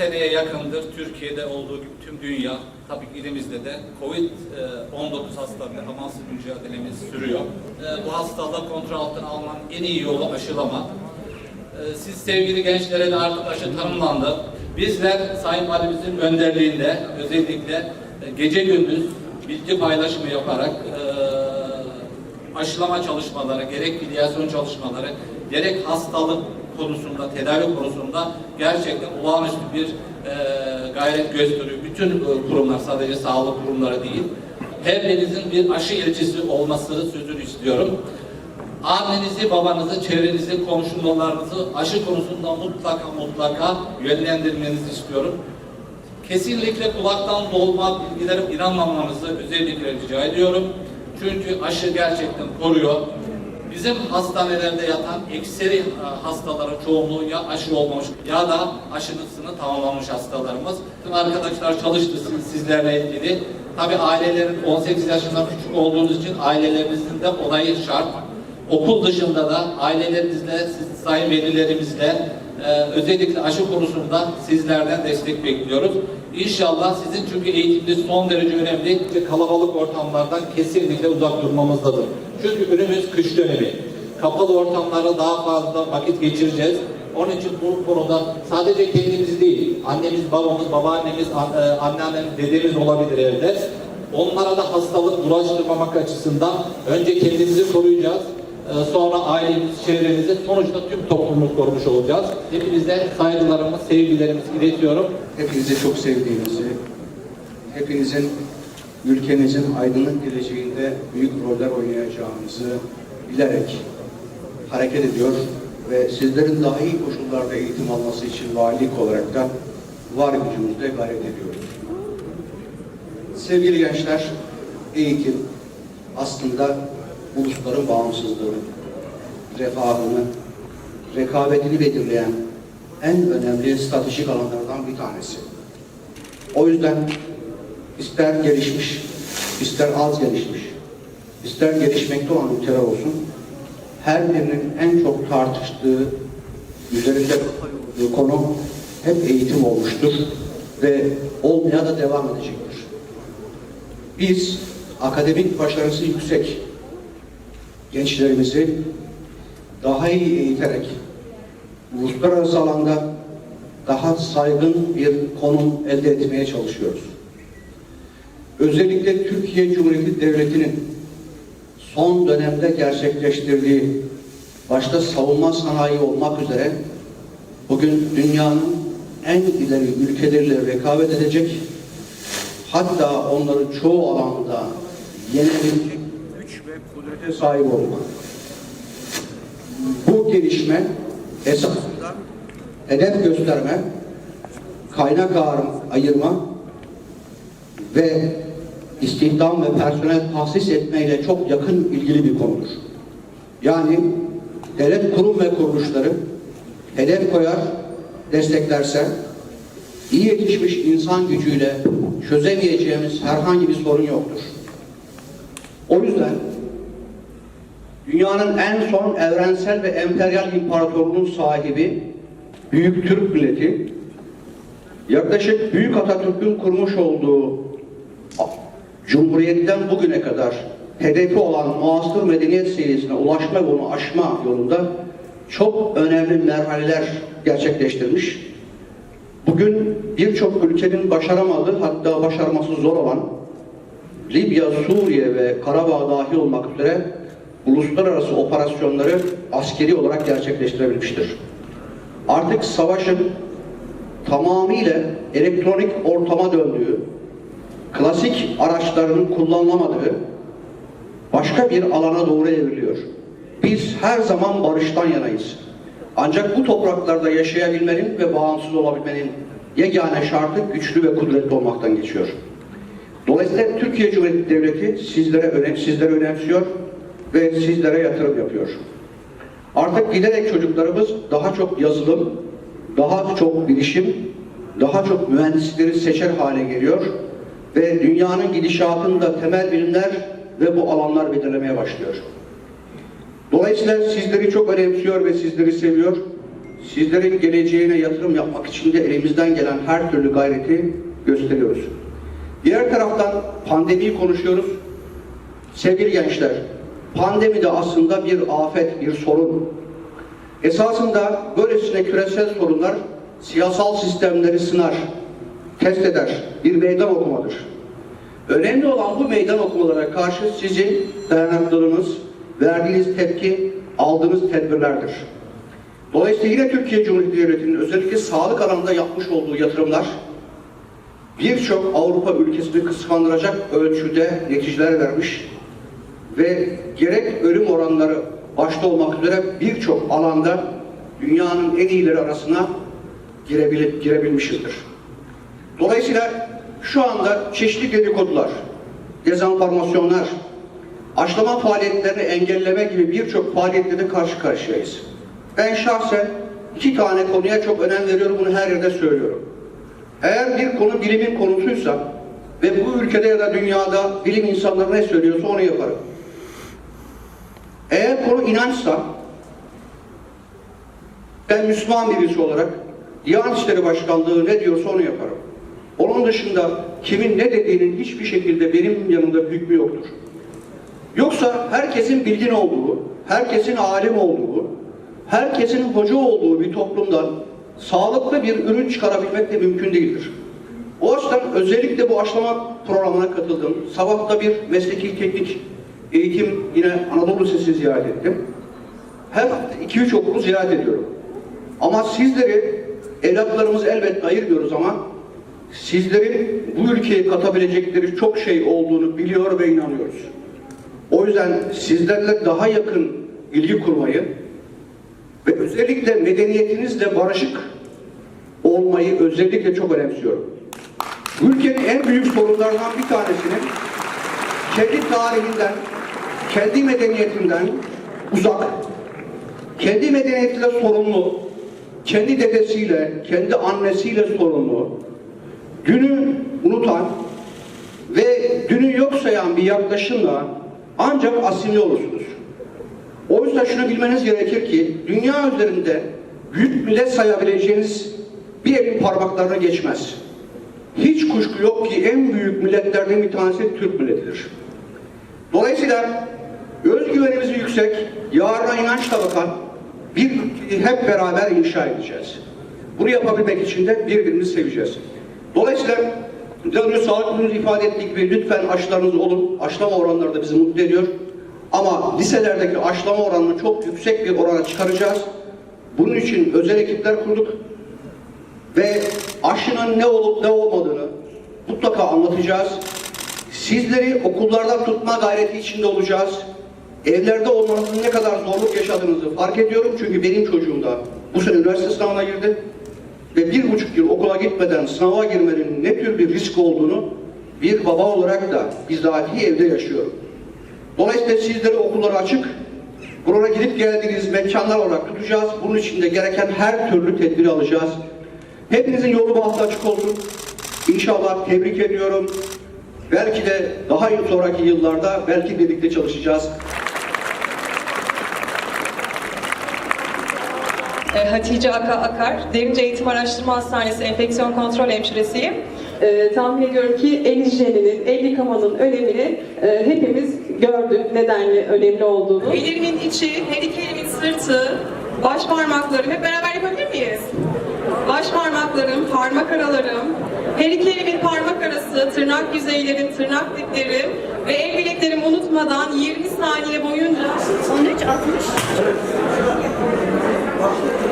seneye yakındır Türkiye'de olduğu gibi tüm dünya, tabii ki ilimizde de Covid-19 hastalığıyla amansız mücadelemiz sürüyor. E, Bu hastalığı kontrol altına almanın en iyi yolu aşılama. E, Siz sevgili gençlere de artık aşı tanımlandı. Bizler Sayın Valimizin önderliğinde özellikle e, gece gündüz bilgi paylaşımı yaparak e, aşılama çalışmaları, gerek filyasyon çalışmaları, gerek hastalık konusunda, tedavi konusunda gerçekten olağanüstü bir e, gayret gösteriyor. Bütün e, kurumlar, sadece sağlık kurumları değil, her birinizin bir aşı elçisi olması sözünü istiyorum. Annenizi, babanızı, çevrenizi, komşularınızı aşı konusunda mutlaka mutlaka yönlendirmenizi istiyorum. Kesinlikle kulaktan dolma bilgilere inanmamanızı özellikle rica ediyorum. Çünkü aşı gerçekten koruyor. Bizim hastanelerde yatan ekseri e, hastaların çoğunluğu ya aşı olmamış ya da aşısını tamamlamış hastalarımız. Tüm arkadaşlar çalıştı siz- sizlerle ilgili. Tabi ailelerin 18 yaşından küçük olduğunuz için ailelerinizin de onayı şart. Okul dışında da ailelerinizle, siz sayın velilerimizle e, özellikle aşı konusunda sizlerden destek bekliyoruz. İnşallah sizin çünkü eğitiminiz son derece önemli kalabalık ortamlardan kesinlikle uzak durmamızdadır. Çünkü önümüz kış dönemi. Kapalı ortamlarda daha fazla vakit geçireceğiz. Onun için bu konuda sadece kendimiz değil, annemiz, babamız, babaannemiz, an- e, anneannemiz, dedemiz olabilir evde. Onlara da hastalık bulaştırmamak açısından önce kendimizi koruyacağız. Ee, Sonra ailemizi, çevremizi, sonuçta tüm toplumu korumuş olacağız. Hepinize saygılarımı, sevgilerimizi iletiyorum. Hepinizi çok sevdiğimizi, hepinizin ülkemizin aydınlık geleceğinde büyük roller oynayacağımızı bilerek hareket ediyor ve sizlerin daha iyi koşullarda eğitim alması için valilik olarak da var gücümüzle gayret ediyoruz. Sevgili gençler, eğitim aslında ulusların bağımsızlığını, refahını, rekabetini belirleyen en önemli stratejik alanlardan bir tanesi. O yüzden ister gelişmiş, ister az gelişmiş, ister gelişmekte olan ülkeler olsun, her birinin en çok tartıştığı, üzerinde konu hep eğitim olmuştur ve olmaya da devam edecektir. Biz akademik başarısı yüksek gençlerimizi daha iyi eğiterek uluslararası alanda daha saygın bir konum elde etmeye çalışıyoruz. Özellikle Türkiye Cumhuriyeti Devleti'nin son dönemde gerçekleştirdiği başta savunma sanayi olmak üzere bugün dünyanın en ileri ülkeleriyle rekabet edecek hatta onların çoğu alanda yenebilecek güç ve kudrete sahip olmak. Bu gelişme esasında hedef gösterme, kaynak ayırma ve istihdam ve personel tahsis etmeyle çok yakın ilgili bir konudur. Yani devlet kurum ve kuruluşları hedef koyar, desteklerse iyi yetişmiş insan gücüyle çözemeyeceğimiz herhangi bir sorun yoktur. O yüzden dünyanın en son evrensel ve emperyal imparatorluğun sahibi Büyük Türk Milleti yaklaşık Büyük Atatürk'ün kurmuş olduğu Cumhuriyet'ten bugüne kadar hedefi olan muasır medeniyet seviyesine ulaşma ve onu aşma yolunda çok önemli merhaleler gerçekleştirmiş. Bugün birçok ülkenin başaramadığı hatta başarması zor olan Libya, Suriye ve Karabağ dahil olmak üzere uluslararası operasyonları askeri olarak gerçekleştirebilmiştir. Artık savaşın tamamıyla elektronik ortama döndüğü, klasik araçların kullanılamadığı başka bir alana doğru evriliyor. Biz her zaman barıştan yanayız. Ancak bu topraklarda yaşayabilmenin ve bağımsız olabilmenin yegane şartı güçlü ve kudretli olmaktan geçiyor. Dolayısıyla Türkiye Cumhuriyeti Devleti sizlere önem, sizlere önemsiyor ve sizlere yatırım yapıyor. Artık giderek çocuklarımız daha çok yazılım, daha çok bilişim, daha çok mühendisleri seçer hale geliyor ve dünyanın gidişatında temel bilimler ve bu alanlar belirlemeye başlıyor. Dolayısıyla sizleri çok önemsiyor ve sizleri seviyor. sizlerin geleceğine yatırım yapmak için de elimizden gelen her türlü gayreti gösteriyoruz. Diğer taraftan pandemiyi konuşuyoruz. Sevgili gençler, pandemi de aslında bir afet, bir sorun. Esasında böylesine küresel sorunlar siyasal sistemleri sınar, test eder, bir meydan okumadır. Önemli olan bu meydan okumalara karşı sizin dayanıklılığınız, verdiğiniz tepki, aldığınız tedbirlerdir. Dolayısıyla yine Türkiye Cumhuriyeti Devleti'nin özellikle sağlık alanında yapmış olduğu yatırımlar birçok Avrupa ülkesini kıskandıracak ölçüde neticeler vermiş ve gerek ölüm oranları başta olmak üzere birçok alanda dünyanın en iyileri arasına girebil girebilmişizdir. Dolayısıyla şu anda çeşitli dedikodular, dezenformasyonlar, aşılama faaliyetlerini engelleme gibi birçok faaliyetle karşı karşıyayız. Ben şahsen iki tane konuya çok önem veriyorum, bunu her yerde söylüyorum. Eğer bir konu bilimin konusuysa ve bu ülkede ya da dünyada bilim insanları ne söylüyorsa onu yaparım. Eğer konu inançsa ben Müslüman birisi olarak Diyanet İşleri Başkanlığı ne diyorsa onu yaparım. Onun dışında kimin ne dediğinin hiçbir şekilde benim yanımda hükmü yoktur. Yoksa herkesin bilgin olduğu, herkesin alim olduğu, herkesin hoca olduğu bir toplumdan sağlıklı bir ürün çıkarabilmek de mümkün değildir. O açıdan özellikle bu aşılama programına katıldım. Sabah da bir mesleki teknik eğitim yine Anadolu Lisesi ziyaret ettim. Her hafta 2-3 okulu ziyaret ediyorum. Ama sizleri evlatlarımızı elbette ayırmıyoruz ama sizlerin bu ülkeye katabilecekleri çok şey olduğunu biliyor ve inanıyoruz. O yüzden sizlerle daha yakın ilgi kurmayı ve özellikle medeniyetinizle barışık olmayı özellikle çok önemsiyorum. Bu ülkenin en büyük sorunlarından bir tanesinin kendi tarihinden, kendi medeniyetinden uzak, kendi medeniyetiyle sorumlu, kendi dedesiyle, kendi annesiyle sorumlu, dünü unutan ve dünü yok sayan bir yaklaşımla ancak asimile olursunuz. O yüzden şunu bilmeniz gerekir ki dünya üzerinde büyük millet sayabileceğiniz bir elin parmaklarına geçmez. Hiç kuşku yok ki en büyük milletlerden bir tanesi Türk milletidir. Dolayısıyla özgüvenimiz yüksek, yarına inançla bakan bir hep beraber inşa edeceğiz. Bunu yapabilmek için de birbirimizi seveceğiz. Dolayısıyla biraz önce Sağlık Müdürümüz ifade ettiği gibi lütfen aşılarınız olun. Aşılama oranları da bizi mutlu ediyor. Ama liselerdeki aşılama oranını çok yüksek bir orana çıkaracağız. Bunun için özel ekipler kurduk. Ve aşının ne olup ne olmadığını mutlaka anlatacağız. Sizleri okullarda tutma gayreti içinde olacağız. Evlerde olmanızın ne kadar zorluk yaşadığınızı fark ediyorum. Çünkü benim çocuğum da bu sene üniversite sınavına girdi. Ve bir buçuk yıl okula gitmeden sınava girmenin ne tür bir risk olduğunu bir baba olarak da bizatihi evde yaşıyorum. Dolayısıyla sizlere okulları açık, buraya gidip geldiğiniz mekanlar olarak tutacağız. Bunun için de gereken her türlü tedbiri alacağız. Hepinizin yolu bahtı açık olsun. İnşallah tebrik ediyorum. Belki de daha sonraki yıllarda belki birlikte çalışacağız. Hatice Aka Akar, Derince Eğitim Araştırma Hastanesi Enfeksiyon Kontrol Hemşiresiyim. Ee, tahmin ediyorum ki el hijyeninin, el yıkamanın önemini e, hepimiz gördük nedenli önemli olduğunu. Ellerimin içi, her iki elimin sırtı, baş parmaklarım hep beraber yapabilir miyiz? Baş parmaklarım, parmak aralarım, her iki elimin parmak arası, tırnak yüzeylerim, tırnak diplerim ve el bileklerimi unutmadan 20 saniye boyunca 13 60 150.